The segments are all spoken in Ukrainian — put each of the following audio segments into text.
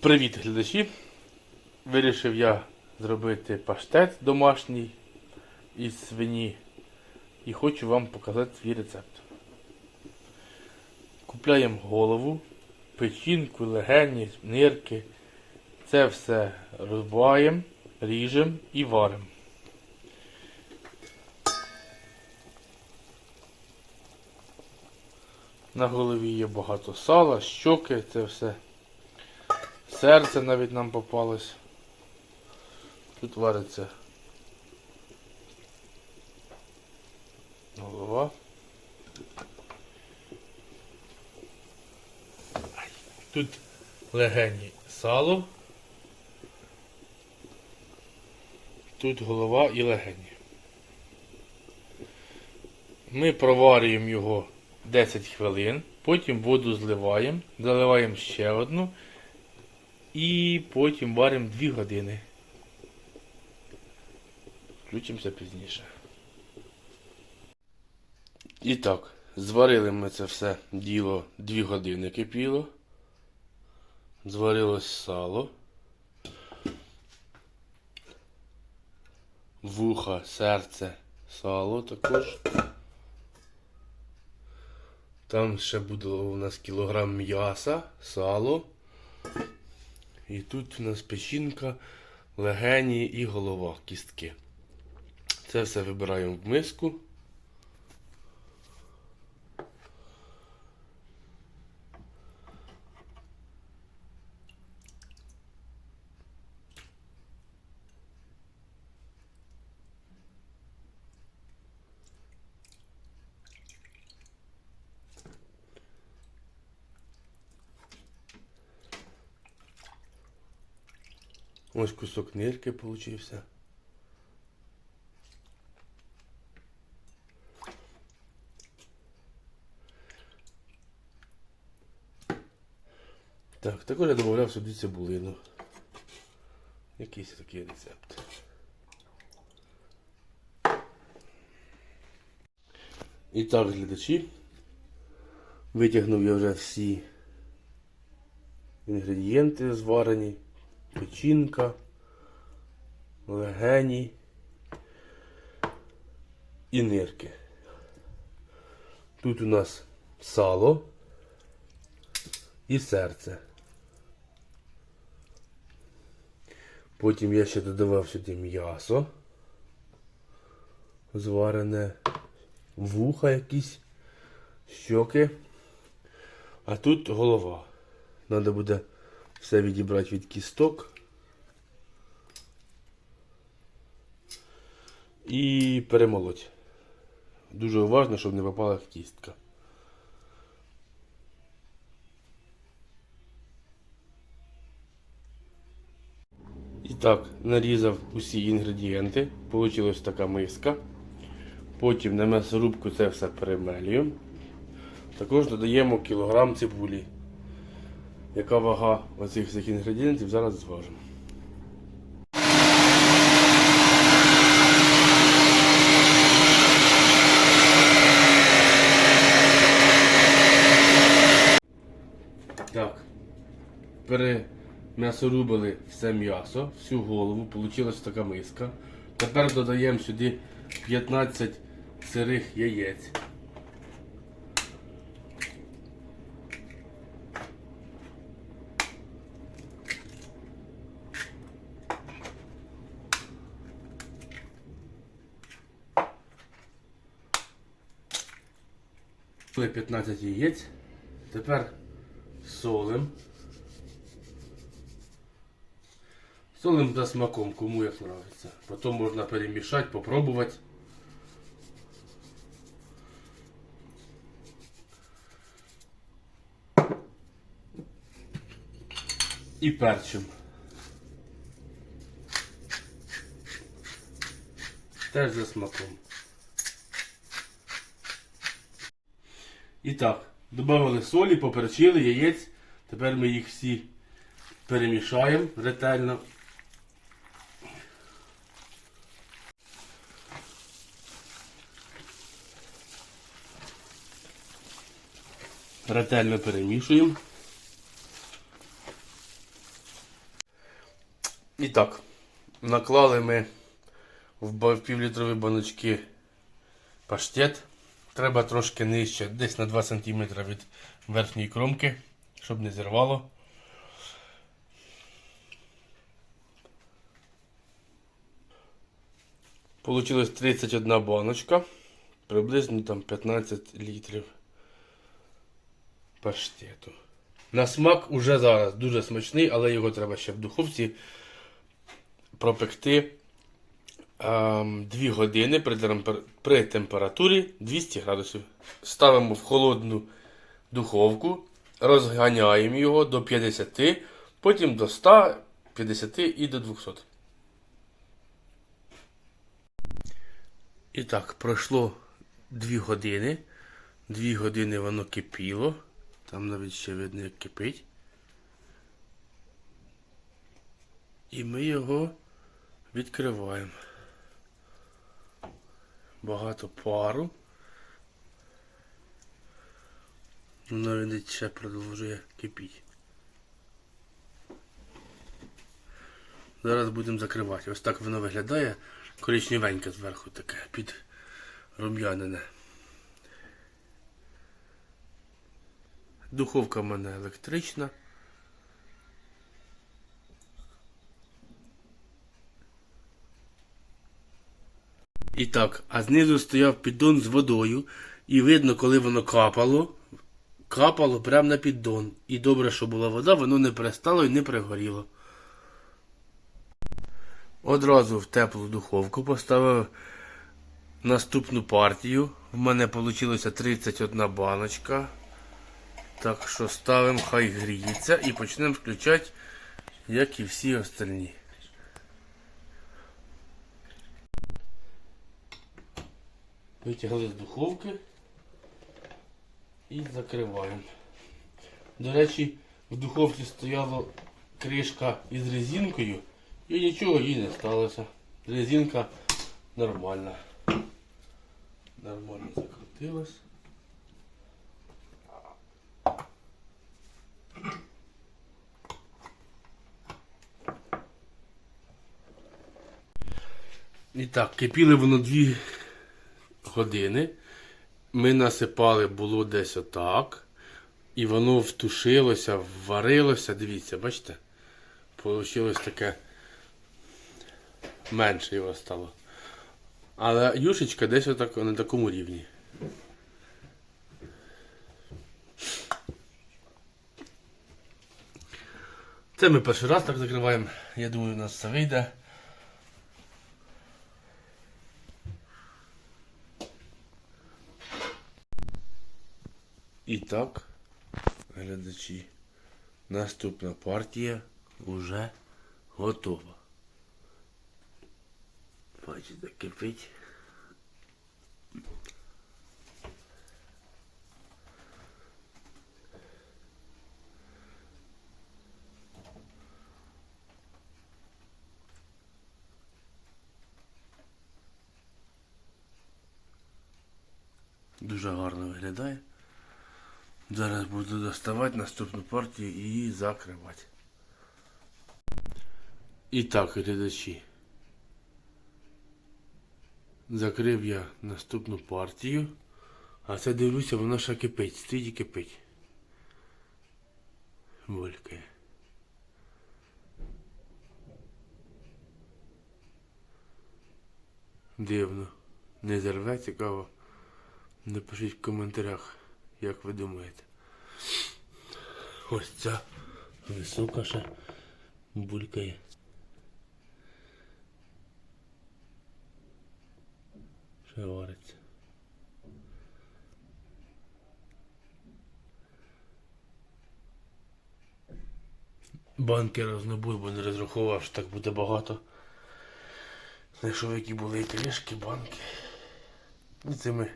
Привіт, глядачі! Вирішив я зробити паштет домашній із свині і хочу вам показати свій рецепт. Купляємо голову, печінку, легені, нирки. Це все розбиваємо, ріжемо і варимо. На голові є багато сала, щоки, це все. Серце навіть нам попалось. Тут вариться голова. Тут легені сало. Тут голова і легені. Ми проварюємо його 10 хвилин, потім воду зливаємо, заливаємо ще одну і потім варимо 2 години. Включимося пізніше. І так, зварили ми це все діло 2 години кипіло. Зварилось сало. Вуха, серце, сало також. Там ще буде у нас кілограм м'яса, сало. І тут у нас печінка, легені і голова, кістки. Це все вибираємо в миску. Ось кусок нирки получився. Так, також я додавав сюди цибулину. Якийсь такий рецепт. І так, глядачі. Витягнув я вже всі інгредієнти зварені печінка, легені і нирки. Тут у нас сало і серце. Потім я ще додавав сюди м'ясо, зварене, вуха якісь, щоки. А тут голова. Треба буде все відібрати від кісток. І перемолоть. Дуже уважно, щоб не попала кістка. І так, нарізав усі інгредієнти. Получилась така миска. Потім на м'ясорубку це все перемелюємо. Також додаємо кілограм цибулі. Яка вага оцих всіх інгредієнтів, зараз зважимо. Так. Перем'ясорубили все м'ясо, всю голову, получилась така миска. Тепер додаємо сюди 15 сирих яєць. Були 15 яєць. Тепер солим. Солим за смаком, кому як нравится. Потім можна перемішати, попробувати. І перчим. Теж за смаком. І так, додали солі, поперчили, яєць. Тепер ми їх всі перемішаємо ретельно. Ретельно перемішуємо. І так, наклали ми в півлітрові баночки паштет. Треба трошки нижче, десь на 2 см від верхньої кромки, щоб не зірвало. Получилось 31 баночка, приблизно там 15 літрів паштету. На смак уже зараз дуже смачний, але його треба ще в духовці пропекти 2 години при, температурі 200 градусів. Ставимо в холодну духовку, розганяємо його до 50, потім до 100, 50 і до 200. І так, пройшло 2 години. 2 години воно кипіло. Там навіть ще видно, як кипить. І ми його відкриваємо. Багато пару. Воно навіть ще продовжує кипіти. Зараз будемо закривати. Ось так воно виглядає. Коричневеньке зверху таке, під рум'янене. Духовка в мене електрична. І так, а знизу стояв піддон з водою, і видно, коли воно капало, капало прямо на піддон. І добре, що була вода, воно не перестало і не пригоріло. Одразу в теплу духовку поставив наступну партію. В мене вийшло 31 баночка. Так що ставимо, хай гріється і почнемо включати, як і всі остальні. Витягли з духовки і закриваємо. До речі, в духовці стояла кришка із резинкою і нічого їй не сталося. Резинка нормальна. Нормально закрутилась. І так, кипіли воно дві години. Ми насипали було десь отак. І воно втушилося, варилося. Дивіться, бачите? Получилось таке менше його стало. Але юшечка десь отак на такому рівні. Це ми перший раз так закриваємо. Я думаю, у нас все вийде. І так, глядачі, наступна партія вже готова. Бачите, кипить. Дуже гарно виглядає. Зараз буду доставати наступну партію і її закривати. І так, глядачі. Закрив я наступну партію. А це дивлюся, вона ще кипить, стоїть і кипить. Булькає. Дивно. Не зерве, цікаво. Напишіть в коментарях, як ви думаєте. Ось ця висока ще булькає. Ще вариться. Банки рознобув, бо не розраховував, що так буде багато. Знайшов, які були і кришки, банки. І цими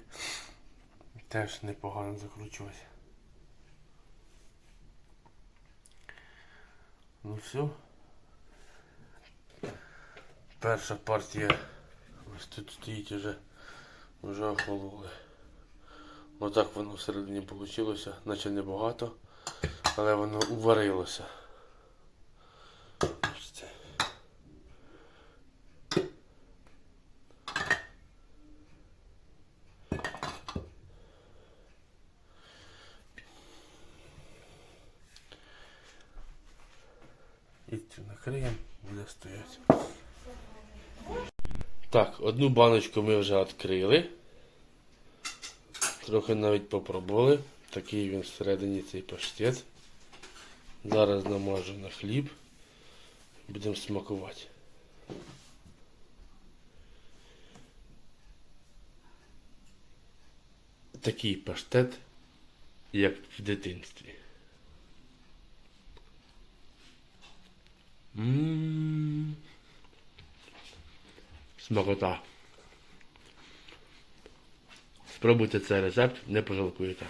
теж непогано закручувати. Ну все. Перша партія ось тут стоїть уже вже охололи. Отак воно всередині вийшло, наче небагато, але воно уварилося. Бачите. І цю накриємо, буде стояти. Так, одну баночку ми вже відкрили. Трохи навіть попробували. Такий він всередині цей паштет. Зараз намажу на хліб. Будемо смакувати. Такий паштет, як в дитинстві. Ммм. Смакота. Спробуйте цей рецепт, не пожалкуєте.